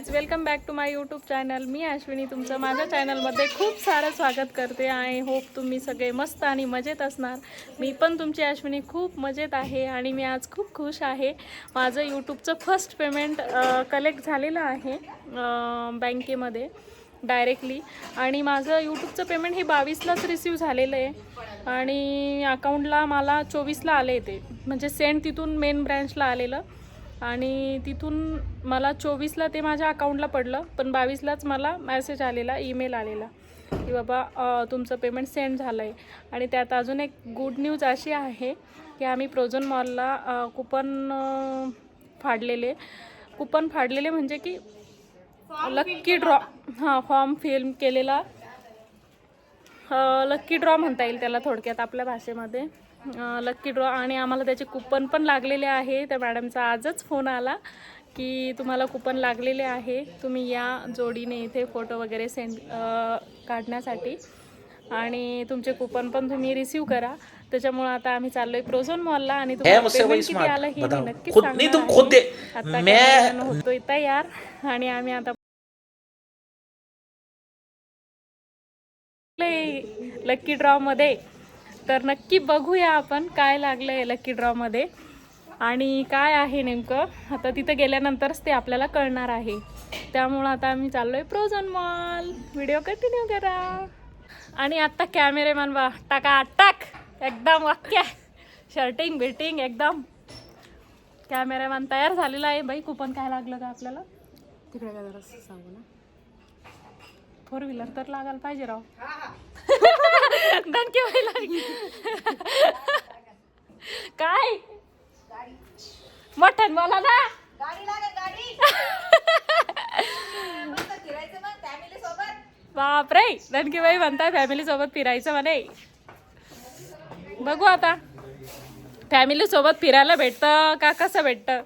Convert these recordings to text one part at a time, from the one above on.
Guys welcome back to my YouTube channel मी अश्विनी तुमचं माझ्या चॅनलमध्ये खूप सारं स्वागत करते. आय होप तुम्ही सगळे मस्त आणि मजेत असणार. मी पण तुमची अश्विनी खूप मजेत आहे आणि मी आज खूप खुश आहे. माझं यूट्यूबचं फर्स्ट पेमेंट कलेक्ट झालेलं आहे बँकेमध्ये डायरेक्टली आणि माझं यूट्यूबचं पेमेंट हे बावीसलाच रिसीव झालेलं आहे. आणि अकाउंटला मला चोवीसला आले ते. म्हणजे सेंड तिथून मेन ब्रँचला आलेलं. आणि तिथून मला चोवीसला ते माझ्या अकाउंटला पडलं पण बावीसलाच मला मेसेज आलेला ईमेल आलेला की बाबा तुमचं पेमेंट सेंड झालं आहे आणि त्यात अजून एक गुड न्यूज अशी आहे की आम्ही प्रोझन मॉलला कुपन फाडलेले. कुपन फाडलेले म्हणजे की लक्की ड्रॉ हां फॉर्म फिल्म केलेला. लक्की ड्रॉ म्हणता येईल त्याला थोडक्यात आपल्या भाषेमध्ये. लक्की ड्रॉ आणि आम्हाला त्याचे कुपन पण लागलेले आहे. त्या मॅडमचा आजच फोन आला की तुम्हाला कुपन लागलेले आहे. तुम्ही या जोडीने इथे फोटो वगैरे सेंड काढण्यासाठी. आणि तुमचे कुपन पण तुम्ही रिसीव करा. त्याच्यामुळं आता आम्ही चाललोय प्रोझोन मॉलला आणि किती आलं हे मी नक्कीच सांगणार तयार. आणि आम्ही आता लक्की ड्रॉमध्ये तर नक्की बघूया आपण काय लागलं आहे लक्की ड्रॉमध्ये आणि काय आहे नेमकं? आता तिथं गेल्यानंतरच ते आपल्याला कळणार आहे. त्यामुळं आता आम्ही चाललो आहे प्रोझन मॉल व्हिडिओ कंटिन्यू करा. आणि आत्ता कॅमेरेमॅन बा टाका टाक! एकदम वाक्य! शर्टिंग बिटिंग एकदम! कॅमेरामॅन तयार झालेला आहे. बाई कुपन काय लागलं का आपल्याला? तिकडे काय जरा सांगू ना? फोर व्हीलर तर लागायला पाहिजे राव. बाई लागली काय? मोठ्यान बोला ना. बापरे धनकीबाई म्हणताय फॅमिली सोबत फिरायचं म्हणे. बघू आता. फॅमिली सोबत फिरायला भेटतं का कसं भेटतं?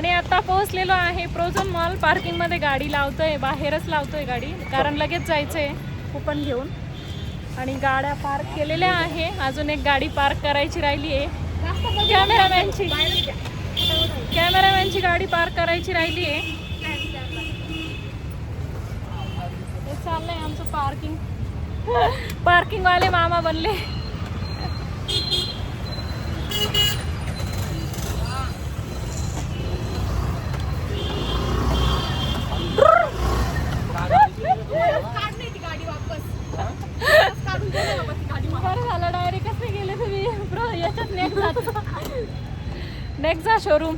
आणि आता पोहोचलेलो आहे प्रोझोन मॉल पार्किंगमध्ये गाडी लावतोय बाहेरच लावतोय गाडी कारण लगेच जायचंय कुपन घेऊन. आणि गाड्या पार्क केलेल्या आहे. अजून एक गाडी पार्क करायची राहिली आहे कॅमेरामॅनची कॅमेरामॅनची गाडी पार्क करायची राहिली आहे चाललंय आमचं पार्किंग पार्किंगवाले मामा बनले बरं झालं डायरेक्ट कसे गेले तुम्ही ब्रो याच्यात नेक्स्ट नेक्स्ट जा शोरूम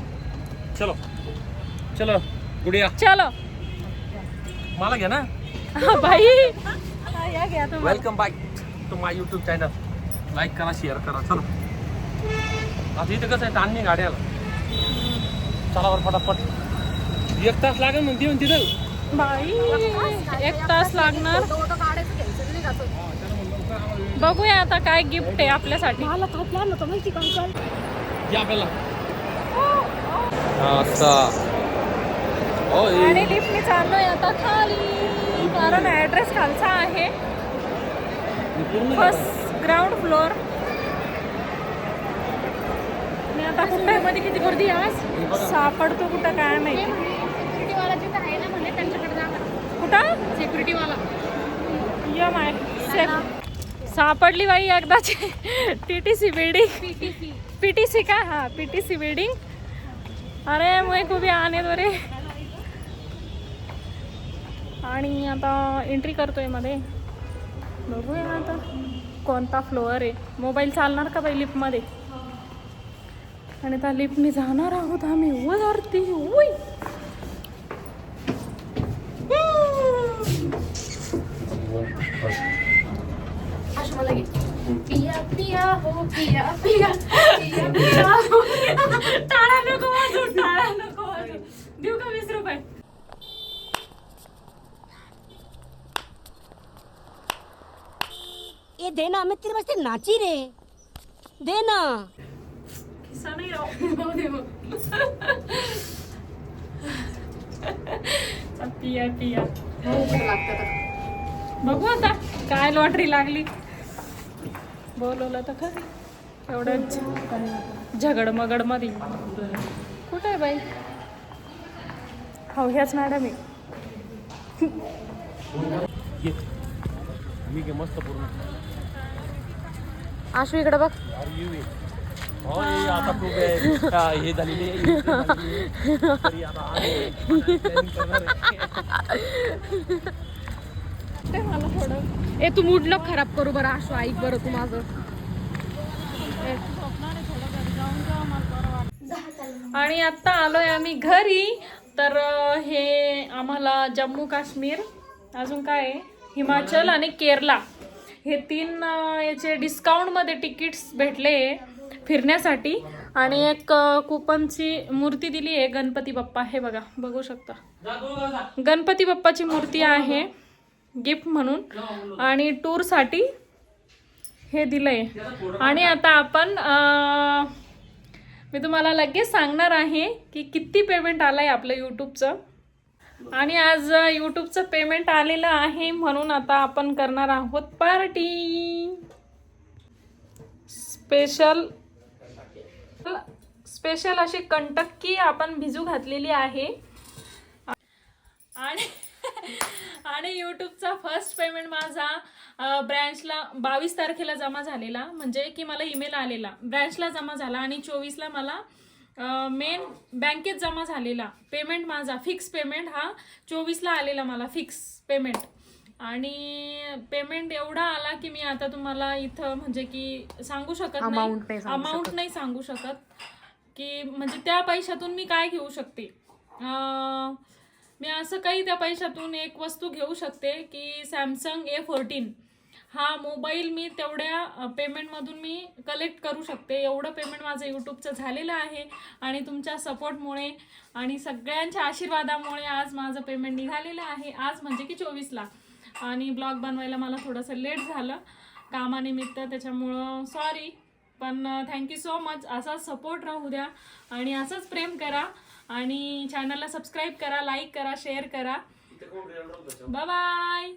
चलो. चलो गुडिया. चलो. मला घ्या ना. हा, बाई. हा, या घ्या तुम्ही welcome back to my YouTube channel like करा शेअर करा. चलो. आता इथं कसं आहे ताणणी गाड्याला. चला बरं फटाफट. एक तास लागेल म्हणते म्हणते तिथं. बाई एक तास लागणार. बघूया आता काय गिफ्ट आहे आपल्यासाठी. मला काय प्लॅन होता माहिती का आपल्याला असा आणि लिफ्टने चाललोय आता खाली. कारण ऍड्रेस खालचा आहे. फर्स्ट ग्राउंड फ्लोअर आणि आता कुठे मध्ये किती गर्दी आज? सापडतो कुठं काय माहिती. सिक्युरिटीवाला जिथं आहे ना म्हणे त्यांच्याकडे जा कुठं? सिक्युरिटीवाला यम आहे सापडली बाई एकदाची. T T C building P T C का? हा पी टी सी बिल्डिंग अरे मुझे खूप आने दो रे आणि आता एंट्री करतोयमध्ये. बघूया आता कोणता फ्लोअर आहे. मोबाईल चालणार का बाई लिफ्टमध्ये आणि त्या लिफ्टने जाणार आहोत आम्ही. वरती उई! पिया पिया हो पिया पिया पिया पिया हो. टाळा नको वाजू टाळा नको वाजू देऊ का वीस रुपये? ये देना मैं तेरे वास्ते नाची रे. देना किस्सा नाही राव. चल, पिया पिया. बघू आता काय लॉटरी लागली. बोलवलं तर खरी एवढं झ- झगड मगडमध्ये कुठे आहे बाई हो ह्याच मॅडम आहे मी घे मस्त पूर्ण आशू इकडे बघ. हो आता खूप. हा, झालेली. ते मला थोडं ए तू मूड न खराब करू बरं असो ऐक बरं तू माझं. आणि आत्ता आलोय आम्ही घरी तर हे आम्हाला जम्मू काश्मीर अजून काय आहे? हिमाचल आणि केरला. हे तीन याचे डिस्काउंटमध्ये तिकीट्स भेटले फिरण्यासाठी. आणि एक कुपनची मूर्ती दिली आहे गणपती बाप्पा. हे बघा बघू शकता. गणपती बाप्पाची मूर्ती आहे. गिफ्ट म्हणून. आणि टूरसाठी हे दिलंय. आणि आता आपण मी तुम्हाला लगेच सांगणार आहे की किती पेमेंट आलंय आपलं यूट्यूबचं आणि आज यूट्यूबचं पेमेंट आलेलं आहे म्हणून आता आपण करणार आहोत पार्टी स्पेशल स्पेशल अशी कंटक्की आपण भिजू घातलेली आहे. आणि आणि यूट्यूबचा फर्स्ट पेमेंट माझा ब्रँचला बावीस तारखेला जमा झालेला. म्हणजे की मला ईमेल आलेला. ब्रँचला जमा झाला आणि चोवीसला मला मेन बँकेत जमा झालेला. पेमेंट माझा फिक्स पेमेंट हा चोवीसला आलेला मला फिक्स पेमेंट आणि पेमेंट एवढा आला की मी आता तुम्हाला इथं म्हणजे की सांगू शकत नाही. अमाऊंट नाही सांगू शकत. की म्हणजे त्या पैशातून मी काय घेऊ शकते? मी असं काही त्या पैशातून एक वस्तू घेऊ शकते की सॅमसंग ए फोर्टीन हा मोबाईल मी तेवढ्या पेमेंटमधून मी कलेक्ट करू शकते. एवढं पेमेंट माझं यूट्यूबचं झालेलं आहे आणि तुमच्या सपोर्टमुळे आणि सगळ्यांच्या आशीर्वादामुळे आज माझं पेमेंट निघालेलं आहे. आज म्हणजे की चोवीसला. आणि ब्लॉग बनवायला मला थोडंसं लेट झालं. कामानिमित्त त्याच्यामुळं सॉरी पण थँक्यू सो मच असाच सपोर्ट राहू द्या आणि असंच प्रेम करा आणि चॅनलला सबस्क्राईब करा लाईक करा शेअर करा. बाय